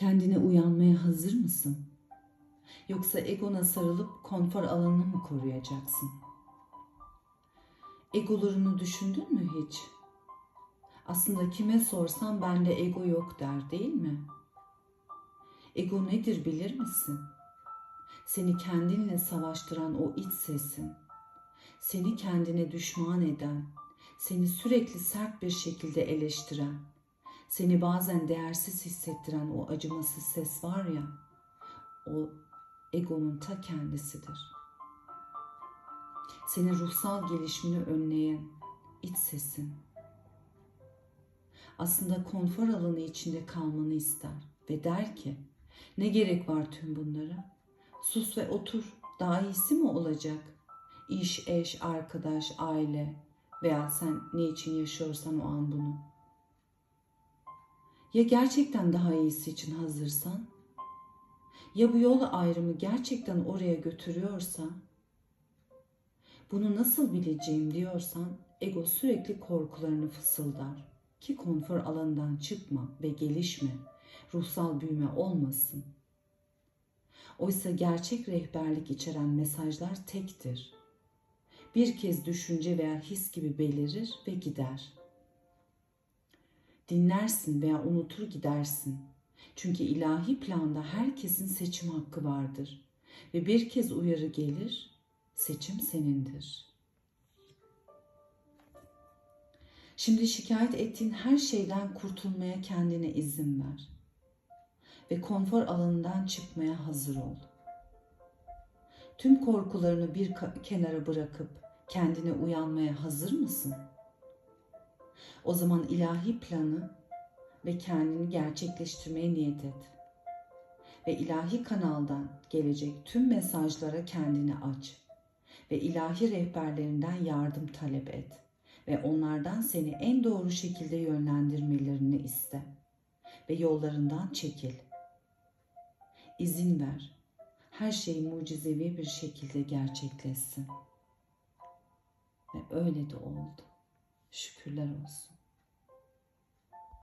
Kendine uyanmaya hazır mısın? Yoksa egona sarılıp konfor alanını mı koruyacaksın? Egolarını düşündün mü hiç? Aslında kime sorsam bende ego yok der değil mi? Ego nedir bilir misin? Seni kendinle savaştıran o iç sesin. Seni kendine düşman eden, seni sürekli sert bir şekilde eleştiren, seni bazen değersiz hissettiren o acımasız ses var ya, o egonun ta kendisidir. Senin ruhsal gelişimini önleyen iç sesin. Aslında konfor alanı içinde kalmanı ister ve der ki, ne gerek var tüm bunlara? Sus ve otur, daha iyisi mi olacak? İş, eş, arkadaş, aile veya sen ne için yaşıyorsan o an bunu. Ya gerçekten daha iyisi için hazırsan? Ya bu yol ayrımı gerçekten oraya götürüyorsa? Bunu nasıl bileceğim diyorsan ego sürekli korkularını fısıldar ki konfor alanından çıkma ve gelişme, ruhsal büyüme olmasın. Oysa gerçek rehberlik içeren mesajlar tektir. Bir kez düşünce veya his gibi belirir ve gider. Dinlersin veya unutur gidersin. Çünkü ilahi planda herkesin seçim hakkı vardır. Ve bir kez uyarı gelir, seçim senindir. Şimdi şikayet ettiğin her şeyden kurtulmaya kendine izin ver. Ve konfor alanından çıkmaya hazır ol. Tüm korkularını bir kenara bırakıp kendine uyanmaya hazır mısın? O zaman ilahi planı ve kendini gerçekleştirmeye niyet et. Ve ilahi kanaldan gelecek tüm mesajlara kendini aç. Ve ilahi rehberlerinden yardım talep et. Ve onlardan seni en doğru şekilde yönlendirmelerini iste. Ve yollarından çekil. İzin ver. Her şey mucizevi bir şekilde gerçekleşsin. Ve öyle de oldu. Şükürler olsun.